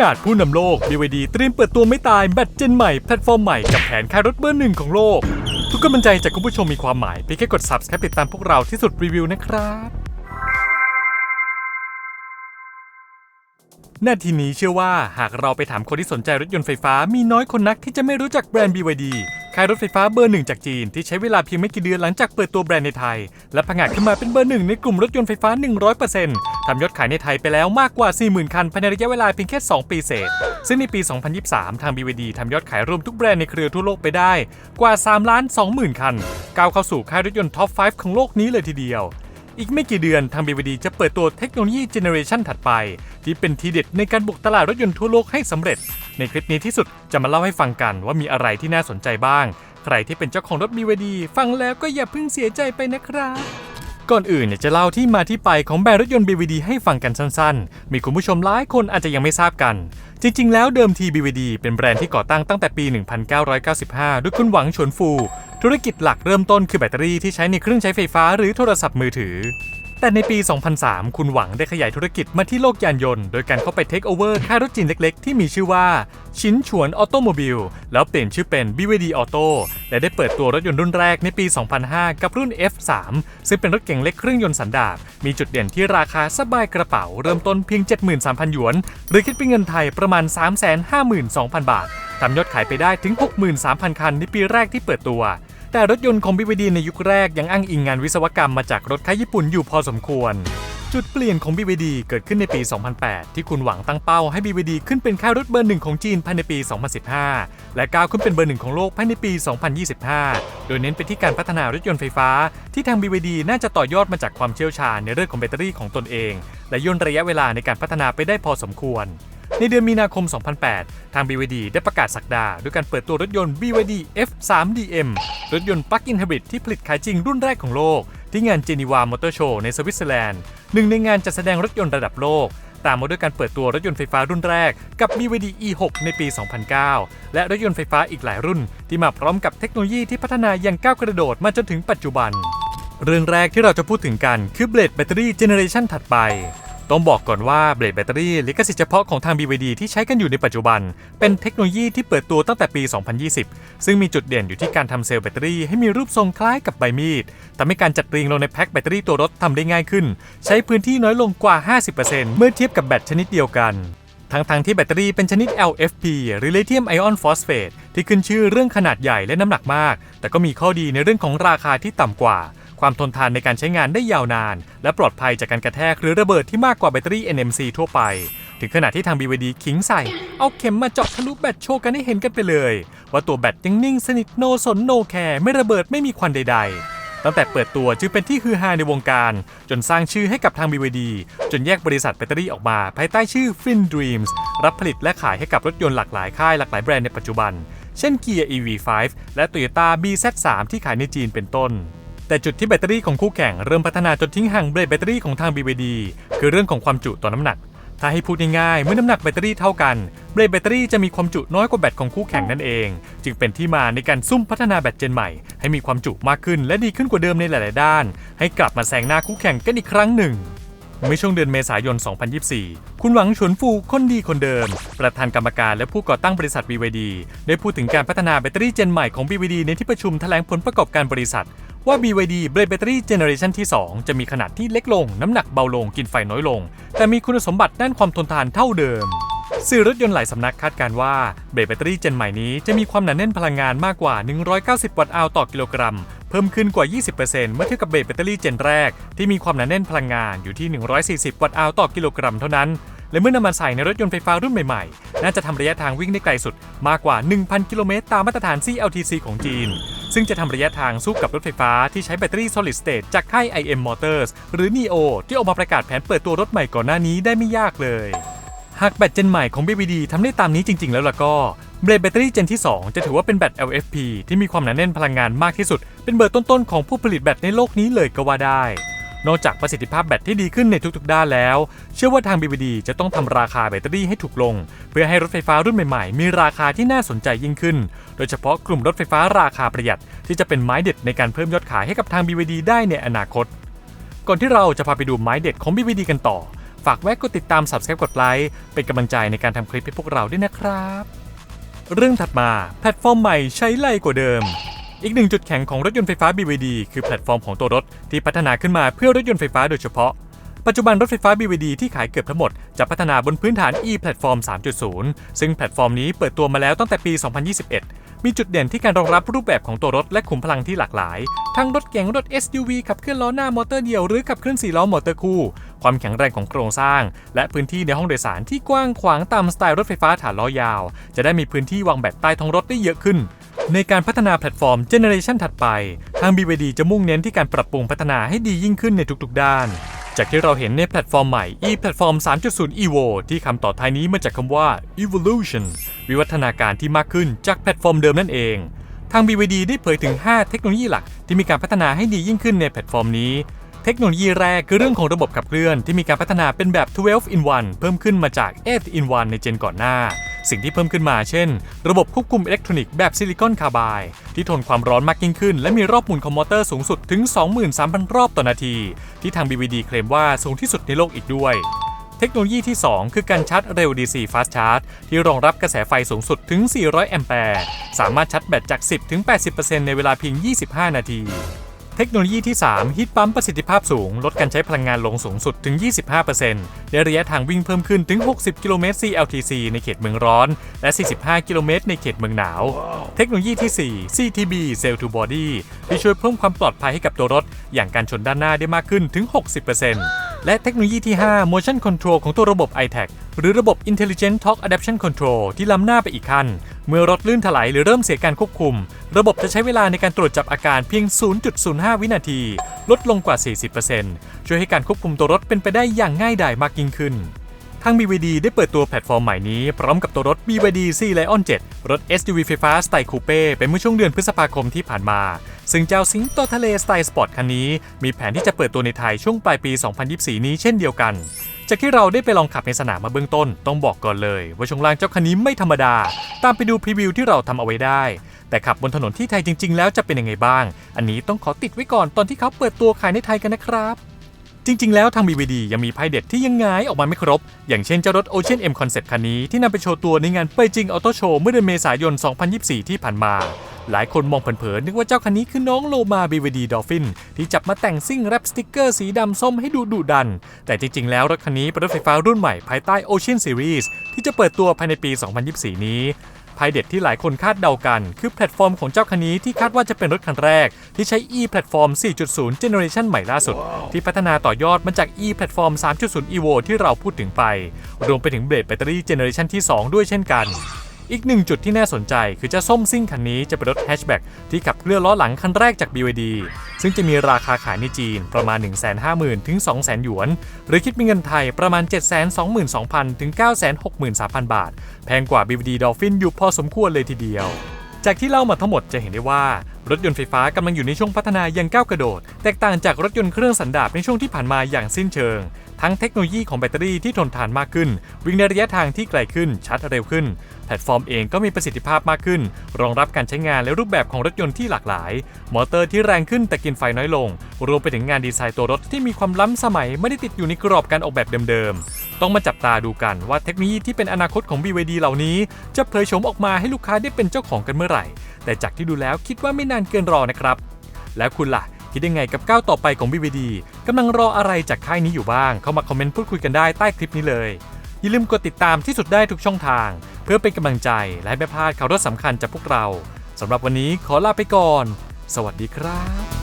งานผู้นำโลก BYD เตรียมเปิดตัวไม่ตายแบตเจนใหม่แพลตฟอร์มใหม่กับแผนค่ายรถเบอร์หนึ่งของโลก ทุกกำลังใจจากคุณผู้ชมมีความหมายเพียงแค่กด subscribe ติดตามพวกเราที่สุดรีวิวนะครับนาทีนี้เชื่อว่าหากเราไปถามคนที่สนใจรถยนต์ไฟฟ้ามีน้อยคนนักที่จะไม่รู้จักแบรนด์ BYD ค่ายรถไฟฟ้าเบอร์หนึ่งจากจีน ที่ใช้เวลาเพียงไม่กี่เดือนหลังจากเปิดตัวแบรนด์ในไทย และผงาดขึ้นมาเป็นเบอร์หนึ่งในกลุ่มรถยนต์ไฟฟ้า 100%ทำยอดขายในไทยไปแล้วมากกว่า 40,000 คันภายในระยะเวลาเพียงแค่ 2 ปีเศษ ซึ่งในปี 2023 ทาง BYD ทำยอดขายรวมทุกแบรนด์ในเครือทั่วโลกไปได้กว่า3ล้าน20,000 คัน ก้าวเข้าสู่ค่ายรถยนต์ท็อป 5 ของโลกนี้เลยทีเดียว อีกไม่กี่เดือนทาง BYD จะเปิดตัวเทคโนโลยีเจเนอเรชันถัดไป ที่เป็นทีเด็ดในการบุกตลาดรถยนต์ทั่วโลกให้สำเร็จ ในคลิปนี้ที่สุดจะมาเล่าให้ฟังกันว่ามีอะไรที่น่าสนใจบ้าง ใครที่เป็นเจ้าของรถ BYD ฟังแล้วก็อย่าเพิ่งเสียใจไปนะครับก่อนอื่นเนี่ยจะเล่าที่มาที่ไปของแบรนด์รถยนต์ BYD ให้ฟังกันสั้นๆ มีคุณผู้ชมหลายคนอาจจะยังไม่ทราบกัน จริง ๆ แล้วเดิมที BYD เป็นแบรนด์ที่ก่อตั้งตั้งแต่ปี 1995 ด้วยคุณหวังฉวนฟู ธุรกิจหลักเริ่มต้นคือแบตเตอรี่ที่ใช้ในเครื่องใช้ไฟฟ้าหรือโทรศัพท์มือถือ แต่ในปี 2003 คุณหวังได้ขยายธุรกิจมาที่โลกยานยนต์ โดยการเข้าไปเทคโอเวอร์ค่ายรถจีนเล็กๆ ที่มีชื่อว่า ชินฉวนออโตโมบิลแล้วเปลี่ยนชื่อเป็น BYD Auto และได้เปิดตัวรถยนต์รุ่นแรกในปี 2005 กับรุ่น F3 ซึ่งเป็นรถเก๋งเล็กเครื่องยนต์สันดาปมีจุดเด่นที่ราคาสบายกระเป๋าเริ่มต้นเพียง 73,000 หยวน หรือคิดเป็นเงินไทยประมาณ 352,000 บาททำยอดขายไปได้ถึง 63,000 คันในปีแรกที่เปิดตัว แต่รถยนต์ของ BYD ในยุคแรกยังอ้างอิงงานวิศวกรรมมาจากรถค่ายญี่ปุ่นอยู่พอสมควร จุดเปลี่ยนของ BYD เกิดขึ้นในปี 2008 ที่คุณหวังตั้งเป้าให้ BYD ขึ้นเป็นค่ายรถเบอร์หนึ่งของจีนภายในปี 2015 และก้าวขึ้นเป็นเบอร์หนึ่งของโลกภายในปี 2025 โดยเน้นไปที่การพัฒนารถยนต์ไฟฟ้า ที่ทาง BYD น่าจะต่อยอดมาจากความเชี่ยวชาญในเรื่องของแบตเตอรี่ของตนเอง และย่นระยะเวลาในการพัฒนาไปได้พอสมควร ในเดือนมีนาคม 2008 ทาง BYD ได้ประกาศสักดา ด้วยการเปิดตัวรถยนต์ BYD F3DM รถยนต์ Plug-in Hybrid ที่ผลิตขายจริงรุ่นแรกของโลก ที่งาน Geneva Motor Show ในสวิตเซอร์แลนด์ หนึ่งในงานจัดแสดงรถยนต์ระดับโลก ตามมาด้วยการเปิดตัวรถยนต์ไฟฟ้ารุ่นแรกกับ BYD E6 ในปี 2009 และรถยนต์ไฟฟ้าอีกหลายรุ่น ที่มาพร้อมกับเทคโนโลยีที่พัฒนาอย่างก้าวกระโดดมาจนถึงปัจจุบัน เรื่องแรกที่เราจะพูดถึงกันคือเบลดแบตเตอรี่เจเนอเรชันถัดไป ต้องบอกก่อนว่าเบลดแบตเตอรี่ลิขสิทธิ์เฉพาะของทาง BYD ที่ใช้กันอยู่ในปัจจุบัน เป็นเทคโนโลยีที่เปิดตัวตั้งแต่ปี 2020 ซึ่งมีจุดเด่นอยู่ที่การทำเซลล์แบตเตอรี่ให้มีรูปทรงคล้ายกับใบมีดทำให้การจัดเรียงลงในแพ็คแบตเตอรี่ตัวรถทำได้ง่ายขึ้น ใช้พื้นที่น้อยลงกว่า 50%เมื่อเทียบกับแบตชนิดเดียวกันทั้งทางๆที่แบตเตอรี่เป็นชนิด LFP หรือ Lithium Ion Phosphate ที่ขึ้นชื่อเรื่องขนาดใหญ่และน้ำหนักมาก แต่ก็มีข้อดีในเรื่องของราคาที่ต่ำกว่า ความทนทานในการใช้งานได้ยาวนาน และปลอดภัยจากการกระแทกหรือระเบิดที่มากกว่าแบตเตอรี่ NMC ทั่วไป ถึงขนาดที่ทาง BYD ขิงใส่ เอาเข็มมาเจาะทะลุแบตโชว์กันให้เห็นกันไปเลย ว่าตัวแบตยังนิ่งสนิทโนสนโนแคร์ไม่ระเบิดไม่มีควันใด ๆตั้งแต่เปิดตัวจึงเป็นที่ฮือฮาในวงการ จนสร้างชื่อให้กับทาง BYD จนแยกบริษัทแบตเตอรี่ออกมา ภายใต้ชื่อ Fin Dreams รับผลิตและขายให้กับรถยนต์หลากหลายค่ายหลากหลายแบรนด์ในปัจจุบัน เช่น Kia EV5 และ Toyota BZ3 ที่ขายในจีนเป็นต้น แต่จุดที่แบตเตอรี่ของคู่แข่งเริ่มพัฒนาจนทิ้งห่างเบรดแบตเตอรี่ของทาง BYD คือเรื่องของความจุต่อน้ำหนัก ถ้าให้พูดง่ายๆเมื่อน้ำหนักแบตเตอรี่เท่ากันเบรดแบตเตอรี่จะมีความจุน้อยกว่าแบตของคู่แข่งนั่นเอง จึงเป็นที่มาในการซุ่มพัฒนาแบตเจนใหม่ ให้มีความจุมากขึ้นและดีขึ้นกว่าเดิมในหลายๆด้าน ให้กลับมาแซงหน้าคู่แข่งกันอีกครั้งหนึ่งเมื่อช่วงเดือนเมษายน 2024 คุณหวังฉวนฟูคนดีคนเดิม ประธานกรรมการและผู้ก่อตั้งบริษัท BYD ได้พูดถึงการพัฒนาแบตเตอรี่เจนใหม่ของ BYD ในที่ประชุมแถลงผลประกอบการบริษัท ว่า BYD เบรดแบตเตอรี่เจเนอเรชันที่ 2 จะมีขนาดที่เล็กลง น้ำหนักเบาลงกินไฟน้อยลง แต่มีคุณสมบัติด้านความทนทานเท่าเดิม สื่อรถยนต์หลายสำนักคาดการว่าเบรแบตเตอรี่เจนใหม่นี้จะมีความหนาแน่นพลังงานมากกว่า 190 วัตต์อาวต่อกิโลกรัม เพิ่มขึ้นกว่า 20%เมื่อเทียบกับเบรแบตเตอรี่เจนแรก ที่มีความหนาแน่นพลังงานอยู่ที่ 140 วัตต์อาวต่อกิโลกรัมเท่านั้นและเมื่อนำมาใส่ในรถยนต์ไฟฟ้ารุ่นใหม่ๆ น่าจะทำระยะทางวิ่งได้ไกลสุด มากกว่า 1,000 กิโลเมตรตามมาตรฐาน CLTC ของจีน ซึ่งจะทำระยะทางสู้กับรถไฟฟ้าที่ใช้แบตเตอรี่ solid state จากค่าย IM Motors หรือ NIO ที่ออกมาประกาศแผนเปิดตัวรถใหม่ก่อนหน้านี้ได้ไม่ยากเลย หากแบตเจนใหม่ของ BYD ทำได้ตามนี้จริง ๆ แล้วล่ะก็เบรดแบตเตอรี่เจนที่ 2 จะถือว่าเป็นแบต LFP ที่มีความหนาแน่นพลังงานมากที่สุด เป็นเบอร์ต้นๆของผู้ผลิตแบตในโลกนี้เลยก็ว่าได้ นอกจากประสิทธิภาพแบตที่ดีขึ้นในทุกๆด้านแล้ว เชื่อว่าทาง BYD จะต้องทำราคาแบตเตอรี่ให้ถูกลง เพื่อให้รถไฟฟ้ารุ่นใหม่ๆ มีราคาที่น่าสนใจยิ่งขึ้น โดยเฉพาะกลุ่มรถไฟฟ้าราคาประหยัด ที่จะเป็นไม้เด็ดในการเพิ่มยอดขายให้กับทาง BYD ได้ในอนาคต ก่อนที่เราจะพาไปดูไม้เด็ดของ BYD กันต่อ ฝากแวะกดติดตาม subscribe กดไลค์เป็นกำลังใจในการทำคลิปให้พวกเราด้วยนะครับ เรื่องถัดมาแพลตฟอร์มใหม่ใช้ไล่กว่าเดิม อีกหนึ่งจุดแข็งของรถยนต์ไฟฟ้า BYD คือแพลตฟอร์มของตัวรถที่พัฒนาขึ้นมาเพื่อรถยนต์ไฟฟ้าโดยเฉพาะ ปัจจุบันรถไฟฟ้า BYD ที่ขายเกือบทั้งหมด จะพัฒนาบนพื้นฐาน e-platform 3.0 ซึ่งแพลตฟอร์มนี้เปิดตัวมาแล้วตั้งแต่ปี 2021 มีจุดเด่นที่การรองรับรูปแบบของตัวรถและขุมพลังที่หลากหลาย ทั้งรถเก๋งรถ SUV ขับเคลื่อนล้อหน้ามอเตอร์เดียวหรือขับเคลื่อนสี่ล้อมอเตอร์คู่ ความแข็งแรงของโครงสร้าง และพื้นที่ในห้องโดยสารที่กว้างขวางตามสไตล์รถไฟฟ้าฐานล้อยาว จะได้มีพื้นที่วางแบตใต้ท้องรถได้เยอะขึ้น ในการพัฒนาแพลตฟอร์มเจเนอเรชันถัดไป ทาง BYD จะมุ่งเน้นที่การปรับปรุงพัฒนาให้ดียิ่งขึ้นในทุกๆ ด้าน จากที่เราเห็นในแพลตฟอร์มใหม่ e-platform 3.0 evo ที่คำต่อท้ายนี้มาจากคำว่า evolution วิวัฒนาการที่มากขึ้นจากแพลตฟอร์มเดิมนั่นเอง ทาง BYD ได้เผยถึง 5 เทคโนโลยีหลักที่มีการพัฒนาให้ดียิ่งขึ้นในแพลตฟอร์มนี้เทคโนโลยีแรกคือเรื่องของระบบขับเคลื่อนที่มีการพัฒนาเป็นแบบ 12 in 1 เพิ่มขึ้นมาจาก8 in 1 ในเจนก่อนหน้า สิ่งที่เพิ่มขึ้นมาเช่น ระบบควบคุมอิเล็กทรอนิกส์แบบซิลิคอนคาร์บายที่ทนความร้อนมากยิ่งขึ้น และมีรอบหมุนของมอเตอร์สูงสุดถึง 23,000 รอบต่อนาที ที่ทาง BVD เคลมว่าสูงที่สุดในโลกอีกด้วยเทคโนโลยีที่ 2 คือการชาร์จเร็ว DC Fast Charge ที่รองรับกระแสไฟสูงสุดถึง 400 แอมแปร์ สามารถชาร์จแบตจาก 10 ถึง 80%ในเวลาเพียง 25 นาที เทคโนโลยีที่ 3ฮีทปั๊มประสิทธิภาพสูง ลดการใช้พลังงานลงสูงสุดถึง 25%ในระยะทางวิ่งเพิ่มขึ้นถึง 60 กิโลเมตร CLTC ในเขตเมืองร้อน และ 45 กิโลเมตร ในเขตเมืองหนาว เทคโนโลยีที่ 4 CTB Cell to Body ที่ช่วยเพิ่มความปลอดภัยให้กับตัวรถ อย่างการชนด้านหน้าได้มากขึ้นถึง 60%และเทคโนโลยีที่ 5 Motion Control ของตัวระบบ iTac หรือระบบ Intelligent Torque Adaptation Control ที่ล้ำหน้าไปอีกขั้น เมื่อรถลื่นถลายหรือเริ่มเสียการควบคุม ระบบจะใช้เวลาในการตรวจจับอาการเพียง 0.05 วินาที ลดลงกว่า 40%ช่วยให้การควบคุมตัวรถเป็นไปได้อย่างง่ายดายมากยิ่งขึ้นทาง BYD ได้เปิดตัวแพลตฟอร์มใหม่นี้ พร้อมกับตัวรถ BYD Sea Lion 7 รถ SUV ไฟฟ้าสไตล์คูเป้เป็นเมื่อช่วงเดือนพฤษภาคมที่ผ่านมา ซึ่งเจ้าสิงโตทะเลสไตล์สปอร์ตคันนี้ มีแผนที่จะเปิดตัวในไทยช่วงปลายปี 2024 นี้เช่นเดียวกัน จากที่เราได้ไปลองขับในสนามมาเบื้องต้น ต้องบอกก่อนเลย ว่าช่วงล่างเจ้าคันนี้ไม่ธรรมดา ตามไปดูพรีวิวที่เราทำเอาไว้ได้ แต่ขับบนถนนที่ไทยจริง ๆ แล้วจะเป็นยังไงบ้าง อันนี้ต้องขอติดไว้ก่อนตอนที่เขาเปิดตัวขายในไทยกันนะครับจริง ๆ แล้วทาง BVD ยังมีไพ่เด็ดที่ยังไงออกมาไม่ครบ อย่างเช่นเจ้ารถ Ocean M Concept คันนี้ที่นำไปโชว์ตัวในงานเปยจิงออโต้โชว์เมื่อเดือนเมษายน 2024 ที่ผ่านมา หลายคนมองเผินๆนึกว่าเจ้าคันนี้คือน้องโลมา BVD Dolphin ที่จับมาแต่งซิ่งแรปสติกเกอร์สีดำส้มให้ดูดุดัน แต่จริงๆ แล้วรถคันนี้เป็นรถไฟฟ้ารุ่นใหม่ภายใต้ Ocean Series ที่จะเปิดตัวภายในปี 2024 นี้ภายเด็ดที่หลายคนคาดเดากัน คือแพลตฟอร์มของเจ้าคันนี้ที่คาดว่าจะเป็นรถคันแรก ที่ใช้ e แพลตฟอร์ม 4.0 Generation ใหม่ล่าสุด ที่พัฒนาต่อยอดมาจาก e แพลตฟอร์ม 3.0 evo ที่เราพูดถึงไป รวมไปถึงเบรดแบตเตอรี่เจเนอเรชันที่ 2 ด้วยเช่นกัน อีกหนึ่งจุดที่น่าสนใจคือเจ้าส้มซิ่งคันนี้จะเป็นรถแฮชแบ็กที่ขับเคลื่อนล้อหลังคันแรกจาก BYD ซึ่งจะมีราคาขายในจีนประมาณ 150,000 ถึง 200,000 หยวน หรือคิดเป็นเงินไทยประมาณ 722,000 ถึง 963,000 บาท แพงกว่า BYD Dolphin อยู่พอสมควรเลยทีเดียวจากที่เล่ามาทั้งหมดจะเห็นได้ว่า รถยนต์ไฟฟ้ากำลังอยู่ในช่วงพัฒนาอย่างก้าวกระโดด แตกต่างจากรถยนต์เครื่องสันดาปในช่วงที่ผ่านมาอย่างสิ้นเชิง ทั้งเทคโนโลยีของแบตเตอรี่ที่ทนทานมากขึ้น วิ่งในระยะทางที่ไกลขึ้นชาร์จเร็วขึ้น แพลตฟอร์มเองก็มีประสิทธิภาพมากขึ้น รองรับการใช้งานและรูปแบบของรถยนต์ที่หลากหลาย มอเตอร์ที่แรงขึ้นแต่กินไฟน้อยลง รวมไปถึงงานดีไซน์ตัวรถที่มีความล้ำสมัยไม่ได้ติดอยู่ในกรอบการออกแบบเดิมๆ ต้องมาจับตาดูกันว่าเทคโนโลยีที่เป็นอนาคตของ BYD เหล่านี้ จะเผยโฉมออกมาให้ลูกค้าได้เป็นเจ้าของกันเมื่อไหร่ แต่จากที่ดูแล้วคิดว่าไม่นานเกินรอนะครับ แล้วคุณล่ะ คิดยังไงกับก้าวต่อไปของ BVD กำลังรออะไรจากค่ายนี้อยู่บ้าง เข้ามาคอมเมนต์พูดคุยกันได้ใต้คลิปนี้เลย อย่าลืมกดติดตามที่สุดได้ทุกช่องทาง เพื่อเป็นกำลังใจและไม่พลาดข่าวรถสำคัญจากพวกเราสำหรับวันนี้ขอลาไปก่อน สวัสดีครับ